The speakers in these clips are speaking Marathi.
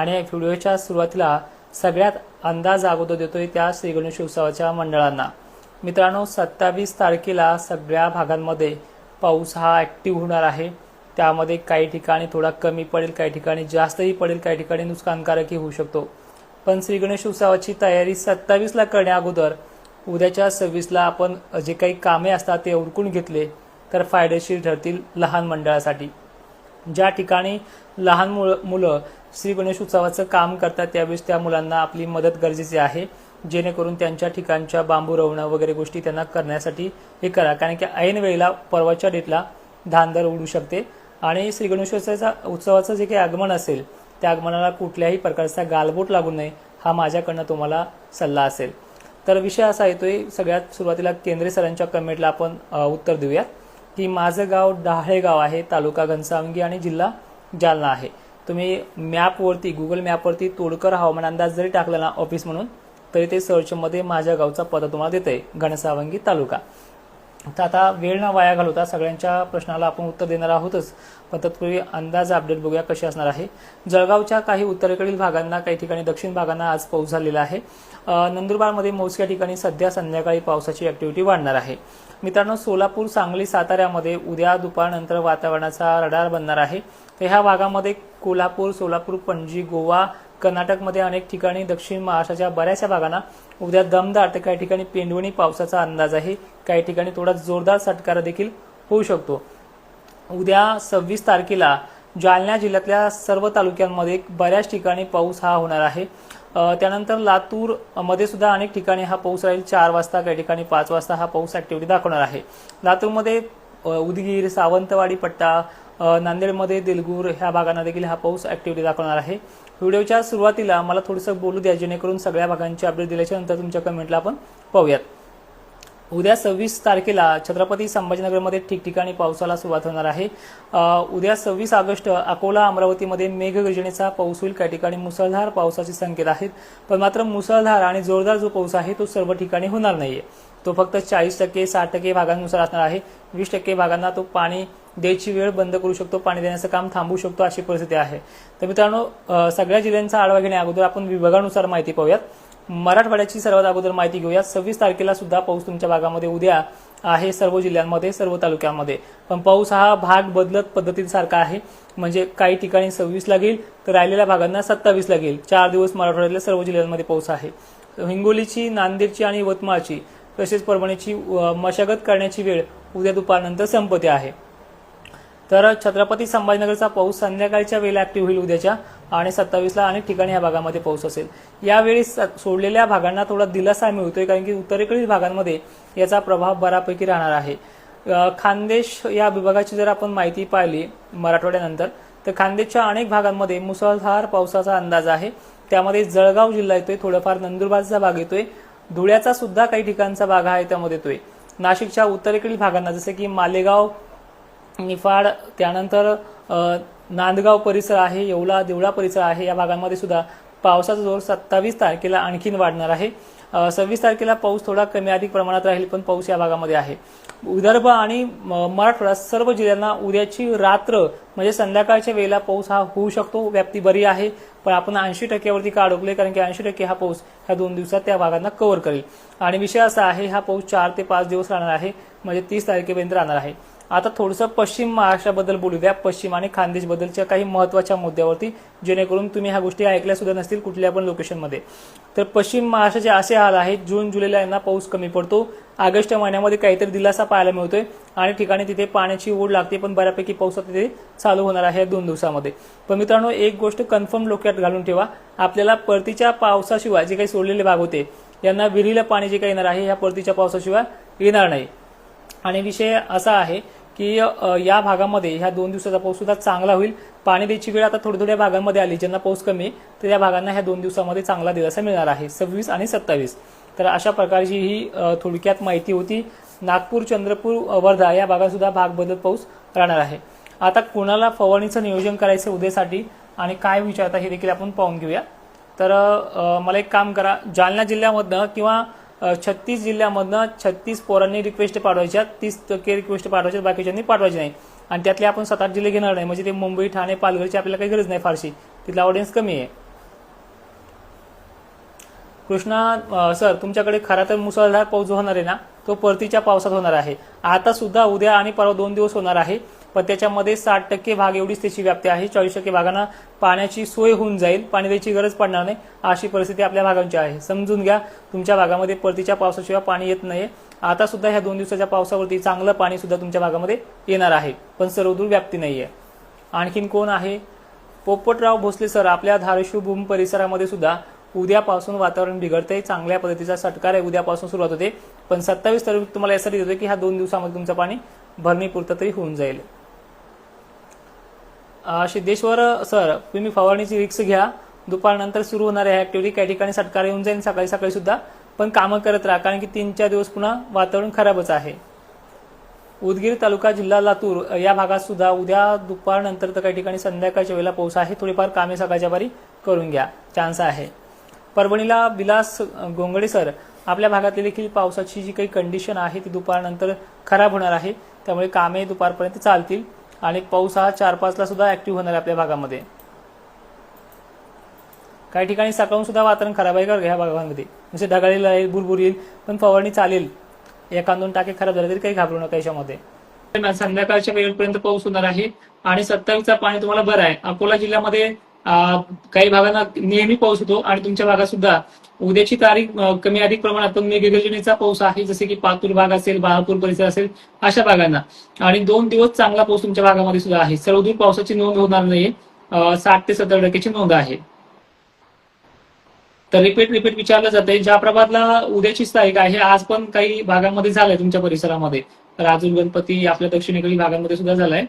आणि व्हिडिओच्या सुरुवातीला सगळ्यात अंदाज अगोदर देतोय त्या श्री गणेश उत्सवाच्या मंडळांना. मित्रांनो सत्तावीस तारखेला सगळ्या भागांमध्ये पाऊस हा ॲक्टिव्ह होणार आहे. त्यामध्ये काही ठिकाणी थोडा कमी पडेल काही ठिकाणी जास्तही पडेल काही ठिकाणी नुकसानकारकही होऊ शकतो. पण श्री गणेश उत्सवाची तयारी सत्तावीसला करण्या अगोदर उद्याच्या सव्वीसला आपण जे काही कामे असतात ते उरकून घेतले तर फायदेशीर ठरतील लहान मंडळासाठी. ज्या ठिकाणी लहान मुलं मुलं श्री गणेश उत्सवाचं काम करतात त्यावेळेस त्या मुलांना आपली मदत गरजेची आहे. जेणेकरून त्यांच्या ठिकाणच्या बांबू रवणं वगैरे गोष्टी त्यांना करण्यासाठी हे करा. कारण की ऐन वेळेला परवाच्या डेटला धानदर उडू शकते. आणि श्री गणेशोत्सवाचा उत्सवाचं जे काही आगमन असेल त्या आगमनाला कुठल्याही प्रकारचा गालबोट लागू नये हा माझ्याकडनं तुम्हाला सल्ला असेल. तर विषय असा येतोय सगळ्यात सुरुवातीला केंद्रे सरांच्या कमेंटला आपण उत्तर देऊयात की माझं गाव डहाळे गाव आहे तालुका घनसावंगी आणि जिल्हा जालना आहे. तुम्ही मॅपवरती गुगल मॅपवरती तोडकर हवामान अंदाज जरी टाकला ना ऑफिस म्हणून तरी ते सर्चमध्ये माझ्या गावचा पत्ता तुम्हाला देतंय घनसावंगी तालुका. तर आता वेळ न वाया घालवता सगळ्यांच्या प्रश्नाला आपण उत्तर देणार आहोतच पण तत्पूर्वी अंदाज अपडेट बघूया कशी असणार आहे. जळगावच्या काही उत्तरेकडील भागांना काही ठिकाणी दक्षिण भागांना आज पाऊस झालेला आहे. नंदुरबारमध्ये मोजक्या ठिकाणी सध्या संध्याकाळी पावसाची ऍक्टिव्हिटी वाढणार आहे. मित्रांनो सोलापूर सांगली साताऱ्यामध्ये उद्या दुपारनंतर वातावरणाचा रडार बनणार आहे. तर ह्या भागामध्ये कोल्हापूर सोलापूर पणजी गोवा कर्नाटकमध्ये अनेक ठिकाणी दक्षिण महाराष्ट्राच्या बऱ्याचशा भागांना उद्या दमदार तर काही ठिकाणी पेंडवणी पावसाचा अंदाज आहे. काही ठिकाणी थोडा जोरदार सटकारा देखील होऊ शकतो. उद्या सव्वीस तारखेला जालना जिल्ह्यातल्या सर्व तालुक्यांमध्ये बऱ्याच ठिकाणी पाऊस हा होणार आहे. त्यानंतर लातूरमध्ये सुद्धा अनेक ठिकाणी हा पाऊस राहील. चार वाजता काही ठिकाणी पाच वाजता हा पाऊस ऍक्टिव्हिटी दाखवणार आहे. लातूरमध्ये उदगीर सावंतवाडी पट्टा नांदेडमध्ये दिलगूर ह्या भागांना देखील हा पाऊस ऍक्टिव्हिटी दाखवणार आहे. व्हिडिओच्या सुरुवातीला मला थोडंसं बोलू द्या जेणेकरून सगळ्या भागांची अपडेट दिल्याच्या नंतर तुमच्या कमेंटला आपण पाहूयात. उद्या सव्वीस तारखेला छत्रपती संभाजीनगरमध्ये ठिकठिकाणी पावसाला सुरुवात होणार आहे. उद्या सव्वीस ऑगस्ट अकोला अमरावतीमध्ये मेघगर्जनेचा पाऊस होईल. काही ठिकाणी मुसळधार पावसाचे संकेत आहेत. पण मात्र मुसळधार आणि जोरदार जो पाऊस आहे तो सर्व ठिकाणी होणार नाहीये. तो फक्त चाळीस टक्के साठ टक्के भागांनुसार असणार आहे. वीस टक्के भागांना तो पाणी द्यायची वेळ बंद करू शकतो पाणी देण्याचं काम थांबवू शकतो अशी परिस्थिती आहे. तर मित्रांनो सगळ्या जिल्ह्यांचा आढावा घेण्या अगोदर आपण विभागानुसार माहिती पाहूयात. मराठवाड्याची सर्वात अगोदर माहिती घेऊया सव्वीस तारखेला सुद्धा पाऊस तुमच्या भागामध्ये उद्या आहे सर्व जिल्ह्यांमध्ये सर्व तालुक्यांमध्ये. पण पाऊस हा भाग बदलत पद्धतीसारखा आहे. म्हणजे काही ठिकाणी सव्वीस लागेल तर राहिलेल्या भागांना सत्तावीस लागेल चार दिवस मराठवाड्यातल्या सर्व जिल्ह्यांमध्ये पाऊस आहे. हिंगोलीची नांदेडची आणि यवतमाळची तसेच परभणीची मशागत करण्याची वेळ उद्या दुपारनंतर संपते आहे. तर छत्रपती संभाजीनगरचा पाऊस संध्याकाळच्या वेळेला ऍक्टिव्ह होईल उद्याच्या आणि सत्तावीसला अनेक ठिकाणी या भागामध्ये पाऊस असेल. यावेळी स- सोडलेल्या भागांना थोडा दिलासा मिळतोय कारण की उत्तरेकडील भागांमध्ये याचा प्रभाव बऱ्यापैकी राहणार आहे. खानदेश या विभागाची जर आपण माहिती पाहिली मराठवाड्यानंतर तर खानदेशच्या अनेक भागांमध्ये मुसळधार पावसाचा अंदाज आहे. त्यामध्ये जळगाव जिल्हा येतोय थोडंफार नंदुरबारचा भाग येतोय. धुळ्याचा सुद्धा काही ठिकाणचा भाग आहे त्यामध्ये येतोय. नाशिकच्या उत्तरेकडील भागांना जसे की मालेगाव निफाड त्यानंतर नांदगाव परिसर आहे येवला देवळा परिसर आहे या भागांमध्ये सुद्धा पावसाचा जोर सत्तावीस तारखेला आणखीन वाढणार आहे. सव्वीस तारखेला पाऊस थोडा कमी अधिक प्रमाणात राहील पण पाऊस या भागामध्ये आहे. विदर्भ आणि म- मराठवाडा सर्व जिल्ह्यांना उद्याची रात्र म्हणजे संध्याकाळच्या वेळेला पाऊस हा होऊ शकतो व्याप्ती बरी आहे. पण आपण ऐंशी टक्क्यावरती का अडकलोय कारण की ऐंशी टक्के हा पाऊस ह्या दोन दिवसात त्या भागांना कव्हर करेल. आणि विषय असा आहे हा पाऊस चार ते पाच दिवस राहणार आहे म्हणजे तीस तारखेपर्यंत राहणार आहे. आता थोडंसं पश्चिम महाराष्ट्राबद्दल बोलू द्या पश्चिम आणि खानदेशबद्दलच्या काही महत्त्वाच्या मुद्द्यावरती जेणेकरून तुम्ही ह्या गोष्टी ऐकल्या सुद्धा नसतील कुठल्या पण लोकेशनमध्ये तर पश्चिम महाराष्ट्राचे असे हाल आहेत जून जुलैला यांना पाऊस कमी पडतो. ऑगस्ट महिन्यामध्ये काहीतरी दिलासा पाहायला मिळतोय आणि ठिकाणी तिथे पाण्याची ओढ लागते पण बऱ्यापैकी पाऊस आता तिथे चालू होणार आहे दोन दिवसामध्ये. पण मित्रांनो एक गोष्ट कन्फर्म डोक्यात घालून ठेवा. आपल्याला परतीच्या पावसाशिवाय जे काही सोडलेले भाग होते यांना विहिरीला पाणी जे काही येणार आहे ह्या परतीच्या पावसाशिवाय येणार नाही. आणि विषय असा आहे की या भागामध्ये ह्या दोन दिवसाचा पाऊस सुद्धा चांगला होईल. पाणी द्यायची वेळ आता थोड्या थोड्या भागांमध्ये आली. ज्यांना पाऊस कमी तर या भागांना ह्या दोन दिवसामध्ये चांगला दिलासा मिळणार आहे. सव्वीस आणि सत्तावीस. तर अशा प्रकारची ही थोडक्यात माहिती होती. नागपूर चंद्रपूर वर्धा या भागात सुद्धा भाग बदलत पाऊस राहणार आहे. आता कोणाला फवारणीचं नियोजन करायचं उद्यासाठी आणि काय विचारता हे देखील आपण पाहून घेऊया. तर मला एक काम करा. जालना जिल्ह्यामधनं किंवा छत्तीस जिल्ह्यामधनं छत्तीस पोरांनी रिक्वेस्ट पाठवायच्या तीस टक्के रिक्वेस्ट पाठवायच्या बाकीच्यांनी पाठवायची नाही. आणि त्यातले आपण सात आठ जिल्हे घेणार नाही म्हणजे ते मुंबई ठाणे पालघरची आपल्याला काही गरज नाही फारशी. तिथला ऑडियन्स कमी आहे. कृष्णा सर तुमच्याकडे खरा तर मुसळधार पाऊस होणार आहे ना? तो परतीच्या पावसात होणार आहे. आता सुद्धा उद्या आणि परवा दोन दिवस होणार आहे पण त्याच्यामध्ये साठ टक्के भाग एवढीच त्याची व्याप्ती आहे. चाळीस टक्के भागांना पाण्याची सोय होऊन जाईल पाणी द्यायची गरज पडणार नाही अशी परिस्थिती आपल्या भागांची आहे. समजून घ्या तुमच्या भागामध्ये परतीच्या पावसाशिवाय पाणी येत नाही आता सुद्धा ह्या दोन दिवसाच्या पावसावरती चांगलं पाणी सुद्धा तुमच्या भागामध्ये येणार आहे पण सर्वदूर व्याप्ती नाहीये. आणखीन कोण आहे? पोपटराव भोसले सर आपल्या धाराशिव भूम परिसरामध्ये सुद्धा उद्यापासून वातावरण बिघडतंय चांगल्या पद्धतीचा सटकार आहे उद्यापासून सुरुवात होते पण सत्तावीस तारीख तुम्हाला यासाठी देतोय की ह्या दोन दिवसामध्ये तुमचं पाणी भरणीपुरतं तरी होऊन जाईल. सिद्धेश्वर सर तुम्ही फवारणीची रिक्स घ्या. दुपारनंतर सुरू होणाऱ्या ऍक्टिव्हिटी काही ठिकाणी सटकार येऊन जाईल सकाळी सकाळी सुद्धा. पण कामं करत राहा कारण की तीन चार दिवस पुन्हा वातावरण खराबच आहे. उदगीर तालुका जिल्हा लातूर या भागात सुद्धा उद्या दुपारनंतर तर काही ठिकाणी संध्याकाळच्या वेळेला पाऊस आहे. थोडीफार कामे सकाळच्या बारी करून घ्या. चान्स आहे. परभणीला विलास गोंगडे सर आपल्या भागातली देखील पावसाची जी काही कंडिशन आहे ती दुपारनंतर खराब होणार आहे. त्यामुळे कामे दुपारपर्यंत चालतील आणि पाऊस हा चार पाचला सुद्धा ऍक्टिव्ह होणार आहे आपल्या भागामध्ये. काही ठिकाणी सकाळून सुद्धा वातावरण खराब आहे का ह्या भागामध्ये. म्हणजे ढगाळी येईल बुरबुर येईल पण फवारणी चालेल. एखाद दोन टाके खराब झाले तरी काही घाबरू नका याच्यामध्ये. संध्याकाळच्या वेळेपर्यंत पाऊस होणार आहे आणि सत्तावीसचा पाणी तुम्हाला बरं आहे. अकोला जिल्ह्यामध्ये काही भागांना नेहमी पाऊस होतो आणि तुमच्या भागात सुद्धा उद्याची तारीख कमी अधिक प्रमाणात मेघगर्जनेचा पाऊस आहे जसे की पातूर भाग असेल बहापूर परिसर असेल अशा भागांना. आणि दोन दिवस चांगला पाऊस तुमच्या भागामध्ये सुद्धा आहे. सर्वदूर पावसाची नोंद होणार नाहीये. साठ ते सत्तर टक्क्याची नोंद आहे. तर रिपीट रिपीट विचारलं जाते ज्या प्रभातला उद्याचीच तारीख आहे. आज पण काही भागांमध्ये झालंय तुमच्या परिसरामध्ये. राजूर गणपती आपल्या दक्षिणेकडील भागांमध्ये सुद्धा झालाय.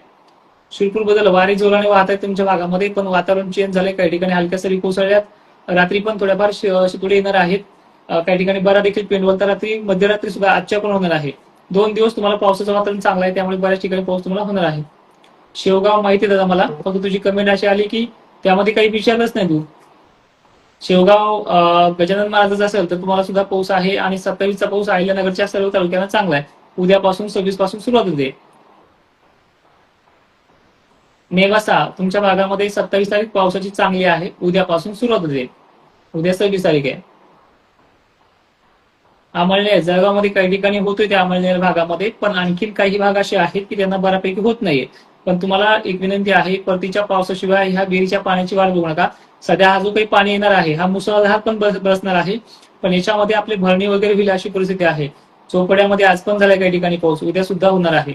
शिरपूर बदल वारे जोराने वाहत आहेत तुमच्या भागामध्ये पण वातावरण चेंज झालंय. काही ठिकाणी हलक्या सरी कोसळल्यात. रात्री पण थोड्याफार शि- शितोडे येणार आहेत. काही ठिकाणी बरा देखील पेंडवल तर रात्री मध्यरात्री सुद्धा आजच्या पण होणार आहे. दोन दिवस तुम्हाला पावसाचं वातावरण चांगलं आहे त्यामुळे बऱ्याच ठिकाणी पाऊस तुम्हाला होणार आहे. शेवगाव माहिती आहे दादा मला. फक्त तुझी कमेंट अशी आली की त्यामध्ये काही विचारलंच नाही तू. शेवगाव गजानन महाराजाचा असेल तर तुम्हाला सुद्धा पाऊस आहे आणि सत्तावीसचा पाऊस अहिल्यानगरच्या सर्व तालुक्यांना चांगला आहे. उद्यापासून सव्वीसपासून सुरुवात होते. नेवासा तुमच्या भागामध्ये सत्तावीस तारीख पावसाची चांगली आहे. उद्यापासून सुरुवात होते उद्या सव्वीस तारीख आहे. अमळनेर जळगावमध्ये काही ठिकाणी होतोय त्या अमळनेर भागामध्ये पण आणखीन काही भाग असे आहेत की त्यांना बऱ्यापैकी होत नाहीये पण तुम्हाला एक विनंती आहे परतीच्या पावसाशिवाय ह्या विहिरीच्या पाण्याची वाट बघू नका. सध्या हा जो काही पाणी येणार आहे हा मुसळधार पण बसणार आहे. पण याच्यामध्ये आपली भरणी वगैरे होईल अशी परिस्थिती आहे. चोपड्यामध्ये आज पण झालाय काही ठिकाणी पाऊस उद्या सुद्धा होणार आहे.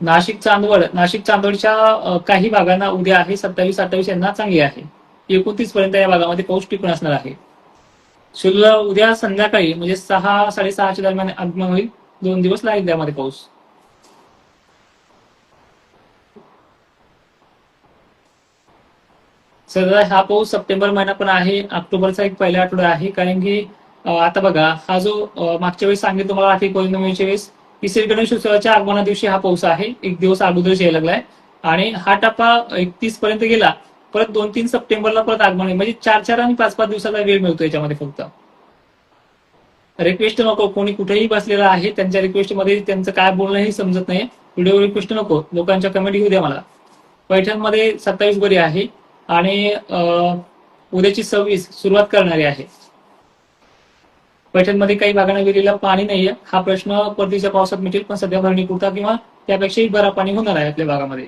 नाशिक चांदवड नाशिक चांदवडच्या काही भागांना उद्या आहे सत्तावीस अठ्ठावीस यांना चांगली आहे. एकोणतीस पर्यंत या भागामध्ये पाऊस टिकून असणार आहे. शुल्ल उद्या संध्याकाळी म्हणजे सहा साडेसहाच्या दरम्यान आगमन होईल. दोन दिवस लागेल त्यामध्ये पाऊस. सर हा पाऊस सप्टेंबर महिना पण आहे ऑक्टोबरचा एक पहिला आठवडा आहे. कारण की आता बघा हा जो मागच्या वेळेस सांगितलं तुम्हाला आर्थिक पौर्णिमेच्या वेळेस की श्री गणेश उत्सवाच्या आगमना दिवशी हा पाऊस आहे. एक दिवस अगोदरच यायला लागलाय. आणि हा टप्पा एकतीस पर्यंत गेला परत दोन तीन सप्टेंबरला परत आगमन आहे. म्हणजे चार चार आणि पाच पाच दिवसाचा वेळ मिळतो याच्यामध्ये फक्त. रिक्वेस्ट नको कोणी कुठेही बसलेला आहे त्यांच्या रिक्वेस्टमध्ये त्यांचं काय बोलणं हे समजत नाही व्हिडिओ रिक्वेस्ट नको लोकांच्या कमेंट घेऊ द्या मला. पैठणमध्ये सत्तावीस बरी आहे. आणि उद्याची सव्वीस सुरुवात करणारी आहे. पैठणमध्ये काही भागांना विहिरीला पाणी नाहीये. हा प्रश्न परतीच्या पावसात मिळेल पण सध्या भरणीपुरता किंवा त्यापेक्षाही बरा पाणी होणार आहे आपल्या भागामध्ये.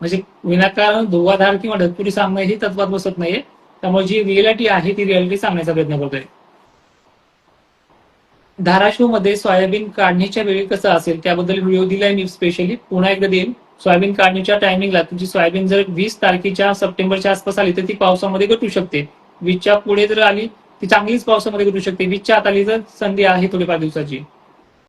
म्हणजे विनाकारण धुवाधार किंवा ढगपुरी सामना ही तत्वात बसत नाहीये. त्यामुळे जी रिअलिटी आहे ती रिअलिटी सांगण्याचा प्रयत्न करतोय. धाराशिवमध्ये सोयाबीन काढणीच्या वेळी कसं असेल त्याबद्दल व्हिडिओ दिलाय मी स्पेशली पुन्हा एकदा देईन. सोयाबीन काढणीच्या टायमिंगला तुमची सोयाबीन जर वीस तारखेच्या सप्टेंबरच्या आसपास आली तर ती पावसामध्ये घटू शकते. वीसच्या पुढे जर आली ती चांगलीच पावसामध्ये करू शकते. वीसच्या आत आली तर संधी आहे थोडीफार दिवसाची.